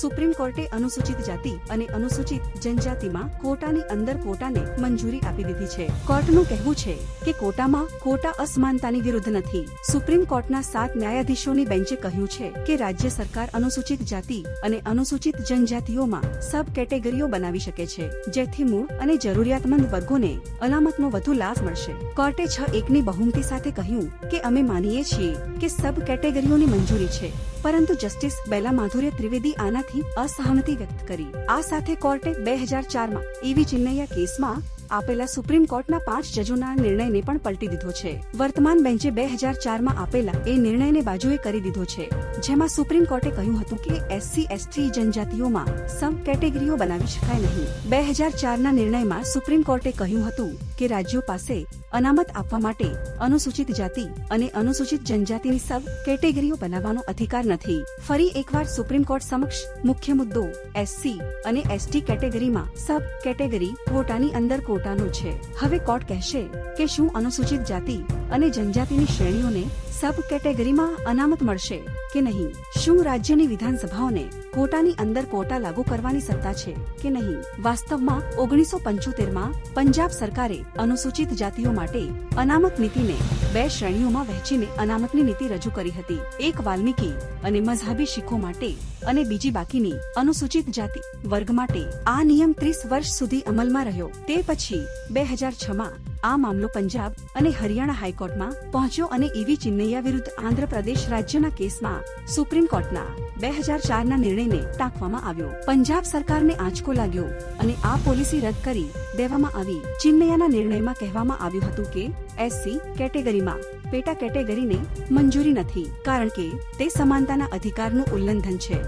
Supreme કોર્ટે અનુસૂચિત જાતિ અને અનુસૂચિત જનજાતિમાં કોટાની અંદર કોટાને મંજૂરી આપી દીધી છે. કોર્ટનું કહેવું છે કે કોટામાં કોટા અસમાનતાની વિરુદ્ધ નથી. સુપ્રીમ કોર્ટના સાત ન્યાયાધીશોની બેન્ચે કહ્યું છે કે રાજ્ય સરકાર અનુસૂચિત જાતિ અને અનુસૂચિત જનજાતિઓમાં સબ કેટેગરીઓ બનાવી શકે છે, જેથી મૂળ અને જરૂરિયાતમંદ વર્ગોને અનામતનો વધુ લાભ મળશે. કોર્ટે છ એકની બહુમતી સાથે કહ્યું કે અમે માનીએ છીએ કે સબ કેટેગરીઓની મંજૂરી છે. પરંતુ જસ્ટિસ બેલા માધુર્ય ત્રિવેદી આનાથી અસહમતિ વ્યક્ત કરી. આ સાથે કોર્ટે બે હજાર ચારમાં એવી ચિન્નૈયા કેસમાં આપેલા સુપ્રીમ કોર્ટના પાંચ જજોના નિર્ણયને પણ પલટી દીધો છે. વર્તમાન બેન્ચે બે હજાર ચારમાં આપેલા એ નિર્ણયને બાજુએ કરી દીધો છે. જેમાં સુપ્રીમ કોર્ટે કહ્યું હતું કે એસસી, એસટી જનજાતિઓમાં સબ કેટેગરીઓ બનાવી શકાય નહીં. બે હજાર ચારના નિર્ણયમાં સુપ્રીમ કોર્ટે કહ્યું હતું કે રાજ્યો પાસે અનામત આપવા માટે અનુસૂચિત જાતિ અને અનુસૂચિત જનજાતિની સબ કેટેગરીઓ બનાવવાનો અધિકાર નથી. ફરી એકવાર સુપ્રીમ કોર્ટ સમક્ષ મુખ્ય મુદ્દો એસસી અને એસટી કેટેગરીમાં સબ કેટેગરી કોટાની અંદર કોટાનો છે. હવે કોર્ટ કહેશે કે શું અનુસૂચિત જાતિ અને જનજાતિની શ્રેણીઓને સબ કેટેગરીમાં અનામત મળશે કે નહીં? શું રાજ્યની વિધાનસભાઓને કોટાની અંદર કોટા લાગુ કરવાની સત્તા છે કે નહીં? વાસ્તવમાં ઓગણીસો પંચોતેરમાં પંજાબ સરકારે અનુસૂચિત જાતિઓ માટે અનામત નીતિને બે શ્રેણીઓમાં વહેંચીને અનામતની નીતિ રજૂ કરી હતી. એક વાલ્મીકી અને મઝહબી શીખો માટે અને બીજી બાકીની અનુસૂચિત જાતિ વર્ગ માટે આ નિયમ ત્રીસ વર્ષ સુધી અમલમાં રહ્યો. તે પછી બે હજાર છમાં આ મામલો પંજાબ અને હરિયાણા હાઈકોર્ટમાં પહોંચ્યો અને ઈવી ચિન્નૈયા વિરુદ્ધ આંધ્રપ્રદેશ રાજ્યના કેસમાં સુપ્રીમ કોર્ટના બે હજાર ચારના નિર્ણયને ટાંકવામાં આવ્યો. પંજાબ સરકારને આંચકો લાગ્યો અને આ પોલિસી રદ કરી દેવામાં આવી. ચિન્નૈયાના નિર્ણયમાં કહેવામાં આવ્યું હતું કે એસસી કેટેગરીમાં પેટા કેટેગરીને મંજૂરી નથી, કારણ કે તે સમાનતાના અધિકારનું ઉલ્લંઘન છે.